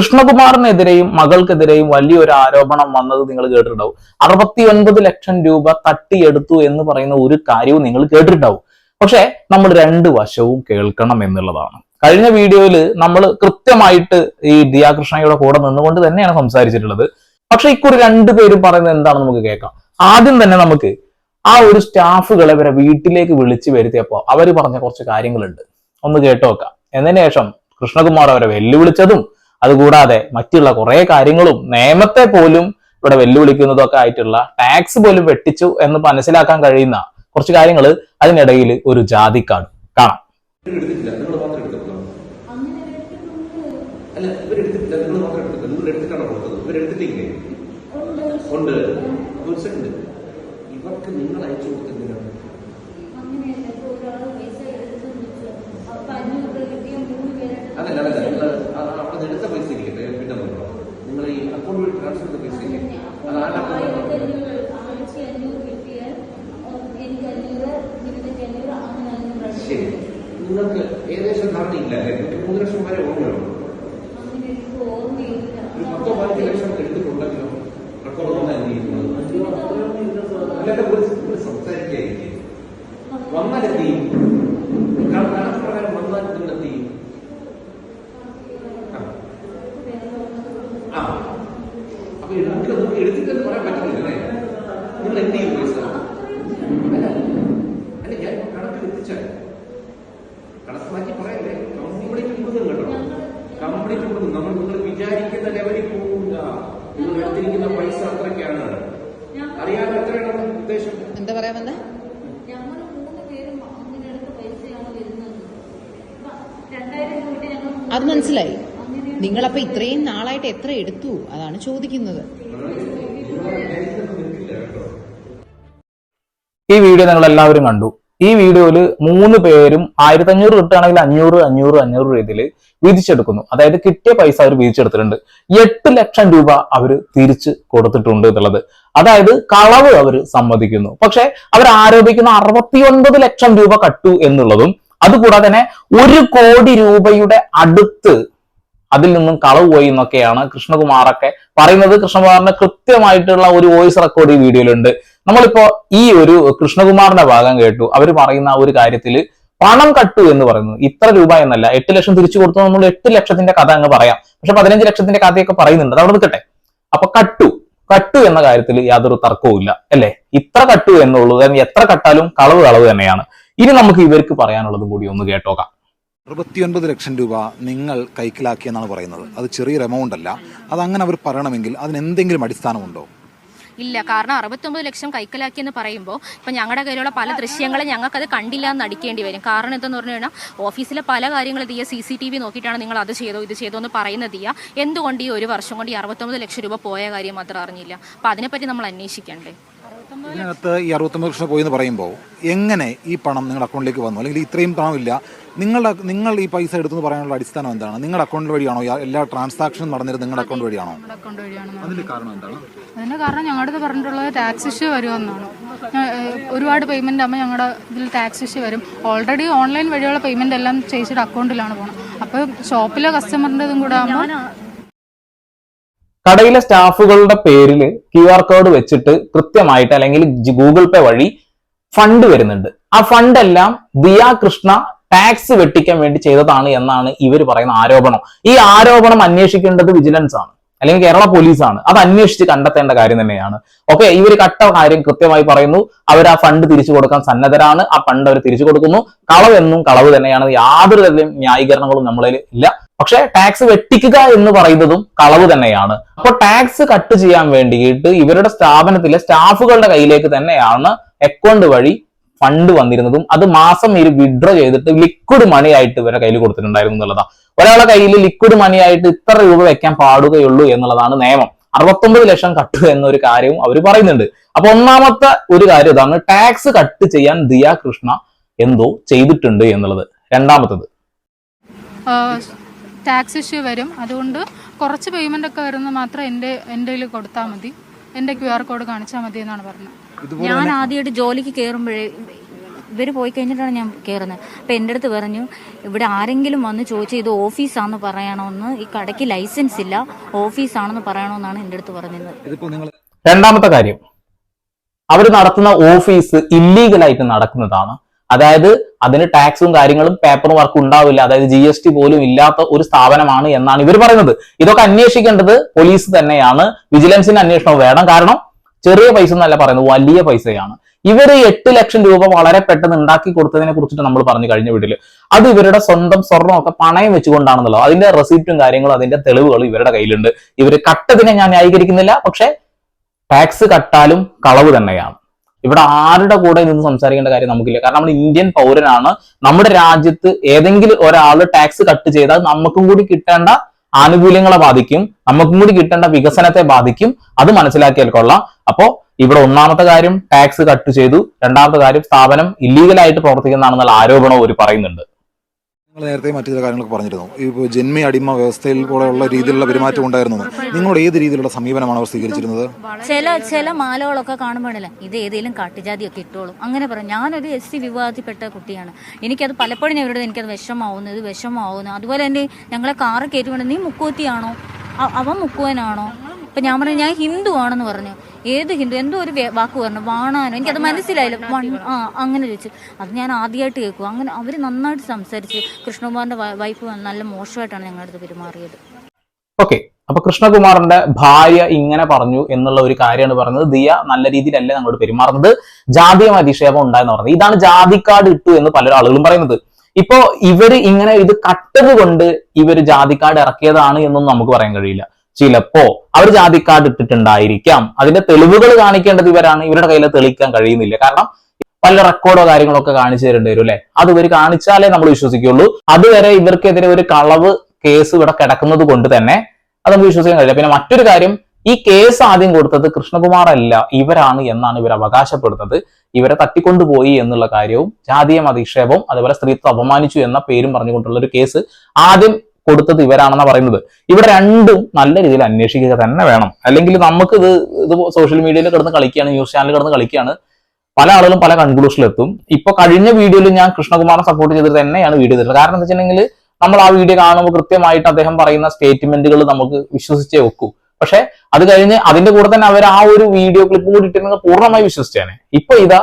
കൃഷ്ണകുമാറിനെതിരെയും മകൾക്കെതിരെയും വലിയൊരു ആരോപണം വന്നത് നിങ്ങൾ കേട്ടിട്ടുണ്ടാവും. അറുപത്തി ഒൻപത് ലക്ഷം രൂപ തട്ടിയെടുത്തു എന്ന് പറയുന്ന ഒരു കാര്യവും നിങ്ങൾ കേട്ടിട്ടുണ്ടാവും. പക്ഷെ നമ്മൾ രണ്ട് വശവും കേൾക്കണം എന്നുള്ളതാണ്. കഴിഞ്ഞ വീഡിയോയിൽ നമ്മൾ കൃത്യമായിട്ട് ഈ ദിയാകൃഷ്ണയുടെ കൂടെ നിന്നുകൊണ്ട് തന്നെയാണ് സംസാരിച്ചിട്ടുള്ളത്. പക്ഷെ ഇക്കുറി രണ്ടുപേരും പറയുന്നത് എന്താണെന്ന് നമുക്ക് കേൾക്കാം. ആദ്യം തന്നെ നമുക്ക് ആ ഒരു സ്റ്റാഫുകളെ വരെ വീട്ടിലേക്ക് വിളിച്ചു വരുത്തിയപ്പോൾ അവർ പറഞ്ഞ കുറച്ച് കാര്യങ്ങളുണ്ട്. ഒന്ന് കേട്ടു നോക്കാം എന്നതിന് ശേഷം കൃഷ്ണകുമാർ അവരെ വെല്ലുവിളിച്ചതും അതുകൂടാതെ മറ്റുള്ള കുറെ കാര്യങ്ങളും നിയമത്തെ പോലും ഇവിടെ വെല്ലുവിളിക്കുന്നതൊക്കെ ആയിട്ടുള്ള ടാക്സ് പോലും വെട്ടിച്ചു എന്ന് മനസ്സിലാക്കാൻ കഴിയുന്ന കുറച്ച് കാര്യങ്ങൾ അതിനിടയിൽ ഒരു ജാതി കാർഡ് കാണാം. ഇവർക്ക് നിങ്ങൾ മാത്രം എടുത്തിട്ടുള്ളൂ അല്ല ഇവരെടുത്തിട്ടില്ല നിങ്ങൾ മാത്രം എടുത്തിട്ടില്ല നിങ്ങൾ എടുത്തിട്ടാണ് കൊടുത്തത് ഇവരെടുത്തിട്ടില്ലേ ഉണ്ട് ഒരു സെക്കൻഡ് ഇവർക്ക് നിങ്ങൾ അയച്ചു കൊടുത്തെന്തിനാണ് അതല്ല അതല്ല. നിങ്ങൾ അവിടെ എടുത്ത പൈസ ഇരിക്കട്ടെ പിന്നെ നിങ്ങൾ ഈ അക്കൗണ്ട് വഴി ട്രാൻസ്ഫർ ചെയ്ത പൈസ ഇല്ലേ? അത് ആരുടെ ശരി. നിങ്ങൾക്ക് ഏകദേശം ധാരണയില്ല മൂന്ന് ലക്ഷം വരെ ഓർമ്മയുള്ളൂ ഒരു പത്തോ പതിനഞ്ച് ലക്ഷം എടുത്തിട്ടുണ്ടെങ്കിലോ റെക്കോർഡ് വന്നാൽ എന്ത് ചെയ്യുന്നത് അല്ലാതെ സംസാരിക്കായിരിക്കും. വന്നാൽ എന്ത് ചെയ്യും കണ- കണക്ക് പ്രകാരം വന്നാൽ നിങ്ങൾ എന്ത് ചെയ്യും ആ. ആ അപ്പൊ നമുക്ക് നമുക്ക് എടുത്തിട്ടെന്ന് പറയാൻ പറ്റുന്നില്ലേ നിങ്ങൾ എന്ത് ചെയ്യും പൈസ അല്ല അല്ല ഞാൻ ഇപ്പൊ കണക്ക് എത്തിച്ചാൽ കണക്ക് മാറ്റി പറയല്ലേ കംപ്ലീറ്റ് കൊടുക്കും കേട്ടോ കംപ്ലീറ്റ് കൊടുക്കും നമ്മൾ നിങ്ങൾ വിചാരിക്കുന്ന ലെവലിൽ പോകില്ല നിങ്ങൾ എടുത്തിരിക്കുന്ന പൈസ അത്രയ്ക്കാണ്. അറിയാതെ എത്രയാണ് ഉദ്ദേശം. എന്താ പറയാ വന്നേ? അത് മനസ്സിലായി. നിങ്ങളപ്പോ ഇത്രയും നാളായിട്ട് എത്ര എടുത്തു? അതാണ് ചോദിക്കുന്നത്. ഈ വീഡിയോ നിങ്ങൾ എല്ലാവരും കണ്ടു. ഈ വീഡിയോയിൽ മൂന്ന് പേരും ആയിരത്തി അഞ്ഞൂറ് കിട്ടുകയാണെങ്കിൽ അഞ്ഞൂറ് അഞ്ഞൂറ് അഞ്ഞൂറ് രീതിയിൽ വീതിച്ചെടുക്കുന്നു അതായത് കിട്ടിയ പൈസ അവർ വീതിച്ചെടുത്തിട്ടുണ്ട് എട്ട് ലക്ഷം രൂപ അവർ തിരിച്ച് കൊടുത്തിട്ടുണ്ട് എന്നുള്ളത്. അതായത് കളവ് അവർ സമ്മതിക്കുന്നു. പക്ഷെ അവർ ആരോപിക്കുന്ന അറുപത്തിയൊൻപത് ലക്ഷം രൂപ കട്ടു എന്നുള്ളതും അതുകൂടാതെ തന്നെ ഒരു കോടി രൂപയുടെ അടുത്ത് അതിൽ നിന്നും കളവ് പോയി എന്നൊക്കെയാണ് കൃഷ്ണകുമാറൊക്കെ പറയുന്നത്. കൃഷ്ണകുമാറിന്റെ കൃത്യമായിട്ടുള്ള ഒരു വോയിസ് റെക്കോർഡ് ഈ വീഡിയോയിലുണ്ട് നമ്മളിപ്പോ ഈ ഒരു കൃഷ്ണകുമാറിന്റെ ഭാഗം കേട്ടു. അവർ പറയുന്ന ഒരു കാര്യത്തിൽ പണം കട്ടു എന്ന് പറയുന്നു. ഇത്ര രൂപ എന്നല്ല. എട്ട് ലക്ഷം തിരിച്ചു കൊടുത്തു നമ്മൾ എട്ട് ലക്ഷത്തിന്റെ കഥ അങ്ങ് പറയാം. പക്ഷെ പതിനഞ്ച് ലക്ഷത്തിന്റെ കഥയൊക്കെ പറയുന്നുണ്ട്. അത് അവിടെ നിൽക്കട്ടെ. അപ്പൊ കട്ടു. കട്ടു എന്ന കാര്യത്തിൽ യാതൊരു തർക്കവും അല്ലെ? ഇത്ര കട്ടു എന്നുള്ളത് എത്ര കട്ടാലും കളവ് കളവ് തന്നെയാണ്. ഇനി നമുക്ക് ഇവർക്ക് പറയാനുള്ളതും കൂടി ഒന്ന് കേട്ടോക്കാം. അറുപത്തിയൊൻപത് ലക്ഷം രൂപ നിങ്ങൾ കൈക്കലാക്കിയെന്നാണ് പറയുന്നത്. അത് ചെറിയൊരു എമൗണ്ട് അല്ല. അത് അങ്ങനെ അവർ പറയണമെങ്കിൽ അതിന് എന്തെങ്കിലും അടിസ്ഥാനമുണ്ടോ? ഇല്ല. കാരണം അറുപത്തൊമ്പത് ലക്ഷം കൈക്കലാക്കിയെന്ന് പറയുമ്പോൾ ഇപ്പം ഞങ്ങളുടെ കയ്യിലുള്ള പല ദൃശ്യങ്ങളും ഞങ്ങൾക്കത് കണ്ടില്ല എന്ന് അടിക്കേണ്ടി വരും. കാരണം എന്തെന്ന് പറഞ്ഞു കഴിഞ്ഞാൽ ഓഫീസിലെ പല കാര്യങ്ങളും തീയ സി സി ടി വി നോക്കിയിട്ടാണ് നിങ്ങൾ അത് ചെയ്തോ ഇത് ചെയ്തോ എന്ന് പറയുന്നത് തീയ എന്തുകൊണ്ട് ഈ ഒരു വർഷം കൊണ്ട് ഈ അറുപത്തൊമ്പത് ലക്ഷം രൂപ പോയ കാര്യം മാത്രം അറിഞ്ഞില്ല. അപ്പം അതിനെപ്പറ്റി നമ്മൾ അന്വേഷിക്കണ്ടേ? ഇതിനകത്ത് ഈ അറുപത്തൊമ്പത് ലക്ഷം പോയി എന്ന് പറയുമ്പോൾ എങ്ങനെ ഈ പണം നിങ്ങളുടെ അക്കൗണ്ടിലേക്ക് വന്നു? അല്ലെങ്കിൽ ഇത്രയും പണമില്ല. നിങ്ങളുടെ നിങ്ങൾ ഈ പൈസ എടുത്തെന്ന് പറയാനുള്ള അടിസ്ഥാനം എന്താണ്? നിങ്ങളുടെ അക്കൗണ്ട് വഴിയാണോ? എല്ലാ ട്രാൻസാക്ഷനും നടന്നിരുന്നത് നിങ്ങളുടെ അക്കൗണ്ട് വഴിയാണോ? അക്കൗണ്ട് വഴിയാണ് അതിന്റെ കാരണം എന്താണ്? അതിന്റെ കാരണം ഞങ്ങളുടെ പറഞ്ഞിട്ടുള്ളത് ടാക്സ് ഇഷ്യൂ വരുമെന്നാണ്. ഒരുപാട് പേയ്മെന്റ് ആകുമ്പോൾ ഞങ്ങളുടെ ഇതിൽ ടാക്സ് ഇഷ്യൂ വരും. ഓൾറെഡി ഓൺലൈൻ വഴിയുള്ള പേയ്മെന്റ് എല്ലാം ചേച്ചിയുടെ അക്കൗണ്ടിലാണ് പോകണം അപ്പോൾ ഷോപ്പിലെ കസ്റ്റമറിന്റെ ഇതും കൂടെ ആകുമ്പോൾ കടയിലെ സ്റ്റാഫുകളുടെ പേരിൽ ക്യു ആർ കോഡ് വെച്ചിട്ട് കൃത്യമായിട്ട് അല്ലെങ്കിൽ ഗൂഗിൾ പേ വഴി ഫണ്ട് വരുന്നുണ്ട്. ആ ഫണ്ട് എല്ലാം ദിയ കൃഷ്ണ ടാക്സ് വെട്ടിക്കാൻ വേണ്ടി ചെയ്തതാണ് എന്നാണ് ഇവർ പറയുന്ന ആരോപണം. ഈ ആരോപണം അന്വേഷിക്കേണ്ടത് വിജിലൻസ് ആണ്. അല്ലെങ്കിൽ കേരള പോലീസാണ് അത് അന്വേഷിച്ച് കണ്ടെത്തേണ്ട കാര്യം തന്നെയാണ്. ഓക്കെ ഇവർ കട്ട കാര്യം കൃത്യമായി പറയുന്നു. അവർ ആ ഫണ്ട് തിരിച്ചു കൊടുക്കാൻ സന്നദ്ധരാണ്. ആ ഫണ്ട് അവർ തിരിച്ചു കൊടുക്കുന്നു. കളവ് എന്നും കളവ് തന്നെയാണ്. യാതൊരു തരത്തിലും ന്യായീകരണങ്ങളും നമ്മളിൽ ഇല്ല. പക്ഷെ ടാക്സ് വെട്ടിക്കുക എന്ന് പറയുന്നതും കളവ് തന്നെയാണ്. അപ്പോൾ ടാക്സ് കട്ട് ചെയ്യാൻ വേണ്ടിയിട്ട് ഇവരുടെ സ്ഥാപനത്തിലെ സ്റ്റാഫുകളുടെ കയ്യിലേക്ക് തന്നെയാണ് അക്കൗണ്ട് വഴി ഫണ്ട് വന്നിരുന്നതും അത് മാസം ഇവർ വിഡ്രോ ചെയ്തിട്ട് ലിക്വിഡ് മണി ആയിട്ട് ഇവരെ കയ്യിൽ കൊടുത്തിട്ടുണ്ടായിരുന്നു എന്നുള്ളതാണ്. ഒരാളെ കയ്യിൽ ലിക്വിഡ് മണി ആയിട്ട് ഇത്ര രൂപ വെക്കാൻ പാടുകയുള്ളൂ എന്നുള്ളതാണ് നിയമം. അറുപത്തൊമ്പത് ലക്ഷം കട്ട് എന്നൊരു കാര്യവും അവർ പറയുന്നുണ്ട്. അപ്പൊ ഒന്നാമത്തെ ഒരു കാര്യം ഇതാണ് ടാക്സ് കട്ട് ചെയ്യാൻ ദിയ കൃഷ്ണ എന്തോ ചെയ്തിട്ടുണ്ട് എന്നുള്ളത്. രണ്ടാമത്തത്. ടാക്സ് ഇഷ്യൂ വരും. അതുകൊണ്ട് കുറച്ച് പേയ്മെന്റ് ഒക്കെ വരുന്നത് മാത്രം എന്റെ കയ്യിൽ കൊടുത്താൽ മതി. എന്റെ ക്യു ആർ കോഡ് കാണിച്ചാൽ മതി എന്നാണ് പറഞ്ഞത്. ഞാൻ ആദ്യമായിട്ട് ജോലിക്ക് കയറുമ്പോഴേ ഇവർ പോയി കഴിഞ്ഞിട്ടാണ് ഞാൻ കയറുന്നത് അപ്പം എന്റെ അടുത്ത് പറഞ്ഞു ഇവിടെ ആരെങ്കിലും വന്ന് ചോദിച്ചാൽ ഇത് ഓഫീസാണെന്ന് പറയണമെന്ന് ഈ കടയ്ക്ക് ലൈസൻസ് ഇല്ല ഓഫീസാണെന്ന് പറയണമെന്നാണ് എന്റെ അടുത്ത് പറഞ്ഞത് രണ്ടാമത്തെ കാര്യം അവർ നടത്തുന്ന ഓഫീസ് ഇല്ലീഗലായിട്ട് നടക്കുന്നതാണ്. അതായത് അതിന് ടാക്സും കാര്യങ്ങളും പേപ്പർ വർക്കും ഉണ്ടാവില്ല. അതായത് ജി എസ് ടി പോലും ഇല്ലാത്ത ഒരു സ്ഥാപനമാണ് എന്നാണ് ഇവർ പറയുന്നത്. ഇതൊക്കെ അന്വേഷിക്കേണ്ടത് പോലീസ് തന്നെയാണ്. വിജിലൻസിന് അന്വേഷണം വേണം. കാരണം ചെറിയ പൈസ എന്നല്ല പറയുന്നത് വലിയ പൈസയാണ്. ഇവർ എട്ട് ലക്ഷം രൂപ വളരെ പെട്ടെന്ന് ഉണ്ടാക്കി കൊടുത്തതിനെ കുറിച്ചിട്ട് നമ്മൾ പറഞ്ഞു കഴിഞ്ഞ വീട്ടിൽ. അത് ഇവരുടെ സ്വന്തം സ്വർണമൊക്കെ പണയം വെച്ചുകൊണ്ടാണെന്നുള്ളത്. അതിന്റെ റെസിപ്റ്റും കാര്യങ്ങളും അതിന്റെ തെളിവുകളും ഇവരുടെ കയ്യിലുണ്ട്. ഇവർ കട്ടതിനെ ഞാൻ ന്യായീകരിക്കുന്നില്ല പക്ഷെ ടാക്സ് കട്ടാലും കളവ് തന്നെയാണ്. ഇവിടെ ആരുടെ കൂടെ നിന്ന് സംസാരിക്കേണ്ട കാര്യം നമുക്കില്ല. കാരണം നമ്മൾ ഇന്ത്യൻ പൗരനാണ്. നമ്മുടെ രാജ്യത്ത് ഏതെങ്കിലും ഒരാൾ ടാക്സ് കട്ട് ചെയ്താൽ നമുക്കും കൂടി കിട്ടേണ്ട ആനുകൂല്യങ്ങളെ ബാധിക്കും നമുക്കും കൂടി കിട്ടേണ്ട വികസനത്തെ ബാധിക്കും അത് മനസ്സിലാക്കിയാൽ കൊള്ളാം. അപ്പോ ഇവിടെ ഒന്നാമത്തെ കാര്യം ടാക്സ് കട്ട് ചെയ്തു. രണ്ടാമത്തെ കാര്യം സ്ഥാപനം ഇല്ലീഗലായിട്ട് പ്രവർത്തിക്കുന്നതാണെന്നുള്ള ആരോപണം അവർ പറയുന്നുണ്ട്. നേരത്തെ മറ്റു ചില കാര്യങ്ങളൊക്കെ പറഞ്ഞിരുന്നു. ഇപ്പോൾ ജന്മി അടിമ വ്യവസ്ഥയിൽ പോലെയുള്ള രീതിയിലുള്ള പെരുമാറ്റം ഉണ്ടായിരുന്നു നിങ്ങൾ ഏത് രീതിയിലുള്ള സമീപനമാണ് അവർ സ്വീകരിച്ചിരുന്നത്? ചില ചില മാലകളൊക്കെ കാണുമ്പോഴല്ലേ ഇത് ഏതെങ്കിലും കാട്ടുജാതിയൊക്കെ ഇട്ടോളും. അങ്ങനെ പറയും. ഞാനൊരു എസ് സി വിവാദത്തിൽപ്പെട്ട കുട്ടിയാണ്. എനിക്കത് പലപ്പോഴും ഞാൻ എനിക്കത് വിഷമാവുന്നു ഇത് വിഷമാവുന്നു അതുപോലെ തന്നെ ഞങ്ങളെ കാറ് കയറ്റി നീ മുക്കൂത്തിയാണോ അവൻ മുക്കുവനാണോ? ഇപ്പം ഞാൻ പറഞ്ഞു ഞാൻ ഹിന്ദു ആണെന്ന് പറഞ്ഞു. ഏത് ഹിന്ദു എന്തോ ഒരു വാക്ക് പറഞ്ഞു വാണാനോ എനിക്കത് മനസ്സിലായില്ല. വൺ- ആ അങ്ങനെ ചോദിച്ചു. അത് ഞാൻ ആദ്യമായിട്ട് കേൾക്കും അങ്ങനെ അവർ നന്നായിട്ട് സംസാരിച്ച് കൃഷ്ണകുമാറിന്റെ വൈഫ് നല്ല മോശമായിട്ടാണ് ഞങ്ങളുടെ അടുത്ത് പെരുമാറിയത്. ഓക്കെ. അപ്പൊ കൃഷ്ണകുമാറിന്റെ ഭാര്യ ഇങ്ങനെ പറഞ്ഞു എന്നുള്ള ഒരു കാര്യമാണ് പറഞ്ഞത്. ദിയ നല്ല രീതിയിലല്ല നമ്മളോട് പെരുമാറുന്നത്. ജാതീയ അധിക്ഷേപം ഉണ്ടായെന്ന് പറഞ്ഞത്. ഇതാണ് ജാതിക്കാട് ഇട്ടു എന്ന് പല ആളുകളും പറയുന്നത്. ഇപ്പോ ഇവർ ഇങ്ങനെ ഇത് കട്ടത് കൊണ്ട് ഇവർ ജാതിക്കാട് ഇറക്കിയതാണ് എന്നൊന്നും നമുക്ക് പറയാൻ കഴിയില്ല. ചിലപ്പോ അവർ ജാതിക്കാട് ഇട്ടിട്ടുണ്ടായിരിക്കാം. അതിന്റെ തെളിവുകൾ കാണിക്കേണ്ടത് ഇവരാണ്. ഇവരുടെ കയ്യിൽ തെളിയിക്കാൻ കഴിയുന്നില്ല. കാരണം പല റെക്കോർഡോ കാര്യങ്ങളോ ഒക്കെ കാണിച്ചു തരേണ്ടി വരും അല്ലെ? അത് ഇവർ കാണിച്ചാലേ നമ്മൾ വിശ്വസിക്കുള്ളൂ. അതുവരെ ഇവർക്കെതിരെ ഒരു കളവ് കേസ് ഇവിടെ കിടക്കുന്നത് കൊണ്ട് തന്നെ അത് നമുക്ക് വിശ്വസിക്കാൻ കഴിയില്ല. പിന്നെ മറ്റൊരു കാര്യം ഈ കേസ് ആദ്യം കൊടുത്തത് കൃഷ്ണകുമാർ അല്ല. ഇവരാണ് എന്നാണ് ഇവർ അവകാശപ്പെടുന്നത്. ഇവരെ തട്ടിക്കൊണ്ടുപോയി എന്നുള്ള കാര്യവും ജാതീയ അധിക്ഷേപവും അതുപോലെ സ്ത്രീത്വം അപമാനിച്ചു എന്ന പേരും പറഞ്ഞുകൊണ്ടുള്ള ഒരു കേസ് ആദ്യം കൊടുത്തത് ഇവരാണെന്നാണ് പറയുന്നത്. ഇവിടെ രണ്ടും നല്ല രീതിയിൽ അന്വേഷിക്കുക തന്നെ വേണം. അല്ലെങ്കിൽ നമുക്ക് ഇത് ഇത് സോഷ്യൽ മീഡിയയിൽ കിടന്ന് കളിക്കുകയാണ് ന്യൂസ് ചാനൽ കിടന്ന് കളിക്കുകയാണ്. പല ആളുകളും പല കൺക്ലൂഷനിലെത്തും ഇപ്പൊ കഴിഞ്ഞ വീഡിയോയിൽ ഞാൻ കൃഷ്ണകുമാറിനെ സപ്പോർട്ട് ചെയ്തിട്ട് തന്നെയാണ് വീഡിയോ ചെയ്തത് കാരണം എന്താ വെച്ചിട്ടുണ്ടെങ്കിൽ നമ്മൾ ആ വീഡിയോ കാണുമ്പോൾ കൃത്യമായിട്ട് അദ്ദേഹം പറയുന്ന സ്റ്റേറ്റ്മെന്റുകൾ നമുക്ക് വിശ്വസിച്ചേ വെക്കൂ പക്ഷെ അത് കഴിഞ്ഞ് അതിന്റെ കൂടെ തന്നെ അവർ ആ ഒരു വീഡിയോ ക്ലിപ്പ് കൂടി ഇട്ടിരുന്നെങ്കിൽ പൂർണമായി വിശ്വസിച്ചേനെ ഇപ്പൊ ഇതാ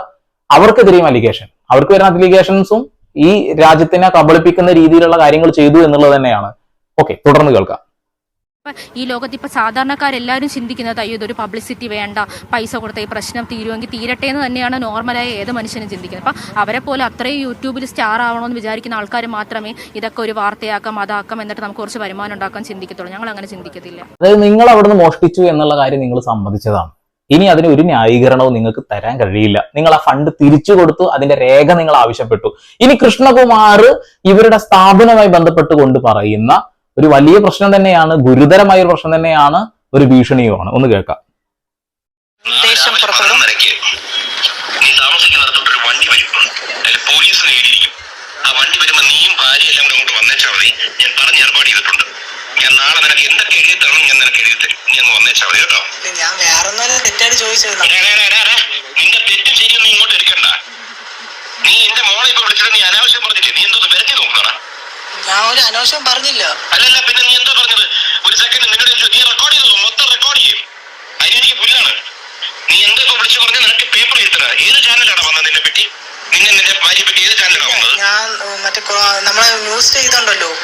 അവർക്കെതിരെയും അലിഗേഷൻ അവർക്ക് വരുന്ന അലിഗേഷൻസും ഈ രാജ്യത്തിനെ കബളിപ്പിക്കുന്ന രീതിയിലുള്ള കാര്യങ്ങൾ ചെയ്തു എന്നുള്ളത് തന്നെയാണ്. ഓക്കെ തുടർന്ന് കേൾക്കാം. ഈ ലോകത്ത് ഇപ്പൊ സാധാരണക്കാരെല്ലാവരും ചിന്തിക്കുന്നത് അയ്യോ ഇതൊരു പബ്ലിസിറ്റി വേണ്ട. പൈസ കൊടുത്ത ഈ പ്രശ്നം തീരുമെങ്കിൽ തീരട്ടെ എന്ന് തന്നെയാണ് നോർമലായ ഏത് മനുഷ്യനും ചിന്തിക്കുന്നത്. അപ്പം അവരെ പോലെ അത്രയും യൂട്യൂബിൽ സ്റ്റാർ ആവണമെന്ന് വിചാരിക്കുന്ന ആൾക്കാർ മാത്രമേ ഇതൊക്കെ ഒരു വാർത്തയാക്കാം അതാക്കാം എന്നിട്ട് നമുക്ക് കുറച്ച് വരുമാനം ഉണ്ടാക്കാൻ ചിന്തിക്കത്തുള്ളൂ. ഞങ്ങൾ അങ്ങനെ ചിന്തിക്കത്തില്ല. അതായത് നിങ്ങൾ അവിടുന്ന് മോഷ്ടിച്ചു എന്നുള്ള കാര്യം നിങ്ങൾ സമ്മതിച്ചതാണ്. ഇനി അതിന് ഒരു ന്യായീകരണവും നിങ്ങൾക്ക് തരാൻ കഴിയില്ല. നിങ്ങൾ ആ ഫണ്ട് തിരിച്ചു കൊടുത്തു അതിന്റെ രേഖ നിങ്ങൾ ആവശ്യപ്പെട്ടു. ഇനി കൃഷ്ണകുമാർ ഇവരുടെ സ്ഥാപനവുമായി ബന്ധപ്പെട്ടുകൊണ്ട് പറയുന്ന ഒരു വലിയ പ്രശ്നം തന്നെയാണ് ഗുരുതരമായ ഒരു പ്രശ്നം തന്നെയാണ് ഒരു ഭീഷണിയുമാണ്. ഒന്ന് കേൾക്കാം. ദേശം പുറപ്പെടും. നീ താമസിക്കുന്നിടത്തോട്ട് ഒരു വണ്ടി വരും അതിൽ പോലീസ് നേടിയിരിക്കും ആ വണ്ടി വരുമ്പോൾ നീയും ഭാര്യ എല്ലാം കൂടെ അങ്ങോട്ട് വന്നേച്ചാ മതി. ഞാൻ പറഞ്ഞ് ഏർപ്പാട് ചെയ്തിട്ടുണ്ട്. ഞാൻ നാളെ നിനക്ക് എന്തൊക്കെ എഴുതി തരണം ഞാൻ നിനക്ക് എഴുതി തരും. നീ ഒന്ന് വന്നേച്ചാ മതി കേട്ടോ. ഞാൻ വേറെ ഒന്നും തെറ്റായിട്ട് ചോദിച്ചത്. നിന്റെ തെറ്റും ശരിയും നീ ഇങ്ങോട്ട് എടുക്കണ്ട. നീ എന്റെ മോളെ ഇപ്പൊ വിളിച്ചിട്ട് നീ അനാവശ്യം പറഞ്ഞില്ലേ? നീ എന്തോ വരഞ്ഞു നോക്കണ ഞാൻ ഒരു അനാവശ്യം പറഞ്ഞില്ല. അല്ലല്ല പിന്നെ നീ എന്താ പറഞ്ഞത്? ഒരു സെക്കൻഡ് നിന്നോട് ചോദിച്ചു, നീ റെക്കോർഡ് ചെയ്തു? മൊത്തം റെക്കോർഡ് ചെയ്യും. അതിനെനിക്ക് പുല്ലാണ്. നീ എന്താ ഇപ്പൊ വിളിച്ചു പറഞ്ഞ നിനക്ക് പേപ്പർ എഴുതണ ഏത് ചാനലാണ് വന്നത് നിന്നെ പറ്റി? നിന്നെ നിന്റെ ഭാര്യയെ പറ്റി ഏത് ചാനലാണ് വന്നത്? ഞാൻ ഉം, മറ്റേ കൊ- നമ്മളെ ന്യൂസ് ചെയ്തുണ്ടല്ലോ.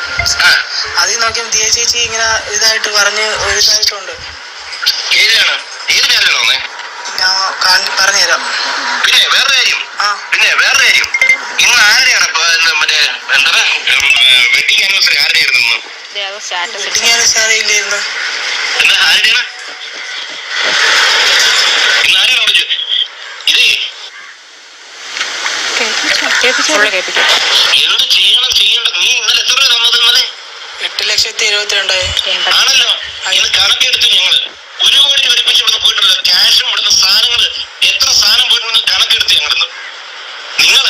ആ. അതിൽ നോക്കിയാൽ ദിയ ചേച്ചി ഇങ്ങനെ ഇതായിട്ട് പറഞ്ഞ് ഒരു ഇതായിട്ടുണ്ട് ഏതിലാണ്? ഏത് ചാനലാണ് വന്നേ ഞാൻ കാണി- പറഞ്ഞുതരാം. പിന്നെ വേറെ കാര്യം. പിന്നെ വേറെ കാര്യം. ഇന്ന് ആരുടെയാണ് മറ്റേ എന്താ? വെഡിങ് ആനിവേഴ്സറി ആരുടെ ആയിരുന്നു ഇന്ന് വെഡിങ് ആനിവേഴ്സറി ഇല്ലായിരുന്നു എന്താ ആരുടെയാണ്? ഇന്ന് ഇതേ. എന്ത് ചെയ്യണം ചെയ്യണ്ട. നീ ഇന്നലെ എത്ര തന്നത് ഇന്നലെ? എട്ട് ലക്ഷത്തി എഴുപത്തിരണ്ടായി ആണല്ലോ. അതിന് കണക്കെടുത്തു ഞങ്ങൾ. ഒരു കോടി ഒരുമിച്ച് ഇവിടുന്ന് പോയിട്ടുള്ളത് ക്യാഷും ഇവിടുന്ന് സാധനങ്ങൾ എത്ര സാധനം പോയിട്ടുണ്ട് കണക്കെടുത്ത് ഞങ്ങളിന്ന് നിങ്ങൾ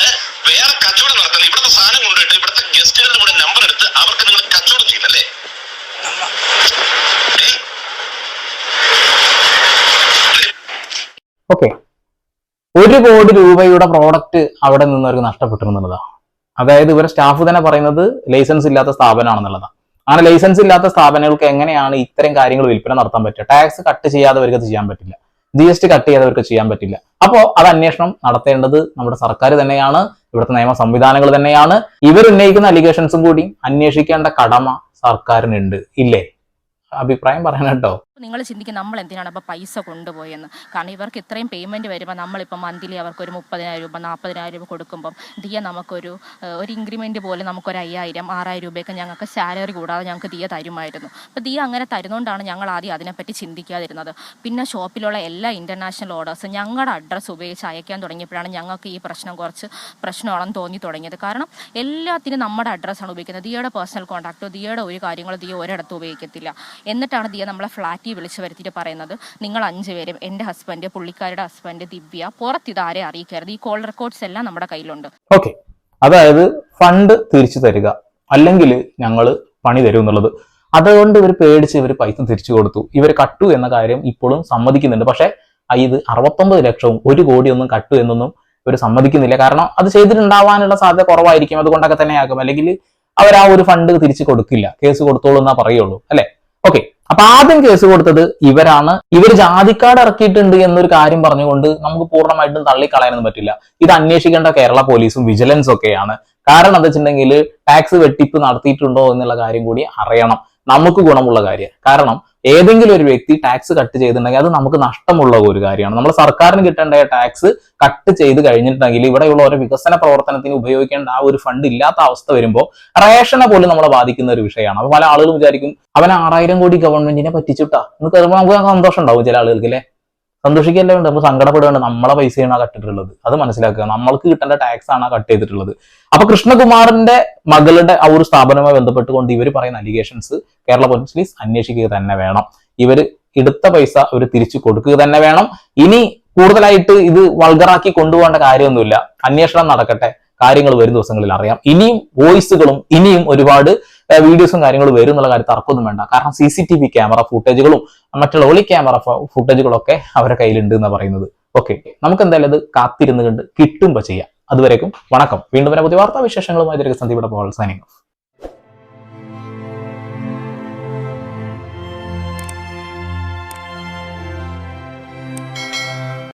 വേറെ കച്ചവടം നടത്തുന്നത് ഇവിടുത്തെ സാധനം കൊണ്ടുപോയിട്ട് ഇവിടുത്തെ ഗസ്റ്റുകളുടെ കൂടെ നമ്പർ എടുത്ത് അവർക്ക് നിങ്ങൾ കച്ചവടം ചെയ്യുന്നല്ലേ? ഓക്കെ ഒരു കോടി രൂപയുടെ പ്രോഡക്റ്റ് അവിടെ നിന്ന് നിന്നവർക്ക് നഷ്ടപ്പെട്ടിരുന്നുള്ളതാണ് അതായത് ഇവരുടെ സ്റ്റാഫ് തന്നെ പറയുന്നത് ലൈസൻസ് ഇല്ലാത്ത സ്ഥാപനമാണെന്നുള്ളതാണ് അങ്ങനെ ലൈസൻസ് ഇല്ലാത്ത സ്ഥാപനങ്ങൾക്ക് എങ്ങനെയാണ് ഇത്തരം കാര്യങ്ങൾ വിൽപ്പന നടത്താൻ പറ്റുക? ടാക്സ് കട്ട് ചെയ്യാത്തവർക്ക് അത് ചെയ്യാൻ പറ്റില്ല. ജി എസ് ടി കട്ട് ചെയ്യാതെ അവർക്ക് ചെയ്യാൻ പറ്റില്ല. അപ്പോൾ അത് അന്വേഷണം നടത്തേണ്ടത് നമ്മുടെ സർക്കാർ തന്നെയാണ് ഇവിടുത്തെ നിയമ സംവിധാനങ്ങൾ തന്നെയാണ്. ഇവർ ഉന്നയിക്കുന്ന അലിഗേഷൻസും കൂടി അന്വേഷിക്കേണ്ട കടമ സർക്കാരിനുണ്ട്. ഇല്ലേ? അഭിപ്രായം പറയണം കേട്ടോ. നിങ്ങൾ ചിന്തിക്കും നമ്മൾ എന്തിനാണ് അപ്പോൾ പൈസ കൊണ്ടുപോയെന്ന്? കാരണം ഇവർക്ക് ഇത്രയും പേയ്മെന്റ് വരുമ്പോൾ നമ്മളിപ്പോൾ മന്ത്ലി അവർക്ക് ഒരു മുപ്പതിനായിരം രൂപ നാൽപ്പതിനായിരം രൂപ കൊടുക്കുമ്പം ദിയ നമുക്കൊരു ഒരു ഇൻക്രിമെന്റ് പോലെ നമുക്കൊരു അയ്യായിരം ആറായിരം രൂപയൊക്കെ ഞങ്ങൾക്ക് സാലറി കൂടാതെ ഞങ്ങൾക്ക് ദിയ തരുമായിരുന്നു. അപ്പോൾ ദിയ അങ്ങനെ തരുന്നതുകൊണ്ടാണ് ഞങ്ങൾ ആദ്യം അതിനെപ്പറ്റി ചിന്തിക്കാതിരുന്നത്. പിന്നെ ഷോപ്പിലുള്ള എല്ലാ ഇന്റർനാഷണൽ ഓർഡേഴ്സും ഞങ്ങളുടെ അഡ്രസ്സ് ഉപയോഗിച്ച് അയക്കാൻ തുടങ്ങിയപ്പോഴാണ് ഞങ്ങൾക്ക് ഈ പ്രശ്നം കുറച്ച് പ്രശ്നമാണെന്ന് തോന്നി തുടങ്ങിയത്. കാരണം എല്ലാത്തിനും നമ്മുടെ അഡ്രസ്സാണ് ഉപയോഗിക്കുന്നത്. ദിയയുടെ പേഴ്സണൽ കോൺടാക്റ്റോ ദിയയുടെ ഒരു കാര്യങ്ങളോ ദിയ ഒരിടത്തും ഉപയോഗിക്കത്തില്ല. എന്നിട്ടാണ് ദിയ നമ്മളെ ഫ്ലാറ്റിൽ വിളിച്ച് വരുത്തിയിട്ട് പറയുന്നത് നിങ്ങൾ അഞ്ച് പേരും എന്റെ ഹസ്ബൻഡ് പുള്ളിക്കാരുടെ ഹസ്ബൻഡ് ദിവ്യ പുറത്ത് ആരെ അറിയിക്കരുത്. ഈ കോൾ റെക്കോർഡ്സ് എല്ലാം നമ്മുടെ കയ്യിലുണ്ട്. ഓക്കെ അതായത് ഫണ്ട് തിരിച്ചു തരിക അല്ലെങ്കിൽ ഞങ്ങൾ പണി തരും എന്നുള്ളത്. അതുകൊണ്ട് ഇവർ പേടിച്ച് ഇവർ പൈസ തിരിച്ചു കൊടുത്തു. ഇവർ കട്ടു എന്ന കാര്യം ഇപ്പോഴും സമ്മതിക്കുന്നുണ്ട്. പക്ഷേ ഇത് അറുപത്തൊമ്പത് ലക്ഷവും ഒരു കോടിയൊന്നും കട്ടു എന്നൊന്നും ഇവർ സമ്മതിക്കുന്നില്ല. കാരണം അത് ചെയ്തിട്ടുണ്ടാവാനുള്ള സാധ്യത കുറവായിരിക്കും. അതുകൊണ്ടൊക്കെ തന്നെ ആകും അല്ലെങ്കിൽ അവർ ആ ഒരു ഫണ്ട് തിരിച്ചു കൊടുക്കില്ല. കേസ് കൊടുത്തോളൂ എന്നാ പറയുള്ളൂ. അല്ലെ? ഓക്കെ അപ്പൊ ആദ്യം കേസ് കൊടുത്തത് ഇവരാണ്. ഇവർ ജാതിക്കാട് ഇറക്കിയിട്ടുണ്ട് എന്നൊരു കാര്യം പറഞ്ഞുകൊണ്ട് നമുക്ക് പൂർണമായിട്ടും തള്ളിക്കളയാനൊന്നും പറ്റില്ല. ഇത് അന്വേഷിക്കേണ്ട കേരള പോലീസും വിജിലൻസ് ഒക്കെയാണ്. കാരണം എന്താ വെച്ചിട്ടുണ്ടെങ്കിൽ ടാക്സ് വെട്ടിപ്പ് നടത്തിയിട്ടുണ്ടോ എന്നുള്ള കാര്യം കൂടി അറിയണം. നമുക്ക് ഗുണമുള്ള കാര്യം. കാരണം ഏതെങ്കിലും ഒരു വ്യക്തി ടാക്സ് കട്ട് ചെയ്തിട്ടുണ്ടെങ്കിൽ അത് നമുക്ക് നഷ്ടമുള്ള ഒരു കാര്യമാണ്. നമ്മൾ സർക്കാരിന് കിട്ടേണ്ട ടാക്സ് കട്ട് ചെയ്ത് കഴിഞ്ഞിട്ടുണ്ടെങ്കിൽ ഇവിടെയുള്ള ഓരോ വികസന പ്രവർത്തനത്തിന് ഉപയോഗിക്കേണ്ട ആ ഒരു ഫണ്ട് ഇല്ലാത്ത അവസ്ഥ വരുമ്പോൾ റേഷനെ പോലും നമ്മളെ ബാധിക്കുന്ന ഒരു വിഷയമാണ്. അപ്പൊ പല ആളുകളും വിചാരിക്കും അവൻ ആറായിരം കോടി ഗവൺമെന്റിനെ പറ്റിച്ചിട്ടാ. എന്ന് കയറുമ്പോൾ നമുക്ക് സന്തോഷം ഉണ്ടാവും ചില ആളുകൾക്ക് അല്ലെ? സന്തോഷിക്കല്ലേ വേണ്ട നമ്മൾ സങ്കടപ്പെടുകയാണ് നമ്മളെ പൈസയാണ് ആ കട്ടിട്ടുള്ളത്. അത് മനസ്സിലാക്കുക. നമ്മൾക്ക് കിട്ടേണ്ട ടാക്സ് ആണ് ആ കട്ട് ചെയ്തിട്ടുള്ളത്. അപ്പൊ കൃഷ്ണകുമാറിന്റെ മകളുടെ ആ ഒരു സ്ഥാപനവുമായി ബന്ധപ്പെട്ടുകൊണ്ട് ഇവർ പറയുന്ന അലിഗേഷൻസ് കേരള പോലീസ് അന്വേഷിക്കുക തന്നെ വേണം. ഇവർ എടുത്ത പൈസ അവർ തിരിച്ചു കൊടുക്കുക തന്നെ വേണം. ഇനി കൂടുതലായിട്ട് ഇത് വൾഗറാക്കി കൊണ്ടുപോകേണ്ട കാര്യമൊന്നുമില്ല. അന്വേഷണം നടക്കട്ടെ. കാര്യങ്ങൾ വരും ദിവസങ്ങളിൽ അറിയാം. ഇനിയും വോയിസുകളും ഇനിയും ഒരുപാട് വീഡിയോസും കാര്യങ്ങളും വരും എന്നുള്ള കാര്യം തർക്കമൊന്നും വേണ്ട. കാരണം C C T V camera ഫുട്ടേജുകളും മറ്റുള്ള ഒളി ക്യാമറ ഫുട്ടേജുകളൊക്കെ അവരുടെ കയ്യിലുണ്ട് എന്ന് പറയുന്നത്. ഓക്കെ നമുക്ക് എന്തായാലും അത് കാത്തിരുന്ന് കണ്ട് കിട്ടുമ്പോൾ ചെയ്യാം. അതുവരേക്കും വണക്കം. വീണ്ടും വരെ പുതിയ വാർത്താ വിശേഷങ്ങളുമായി സന്ദീപ് പോൾ. Signing off.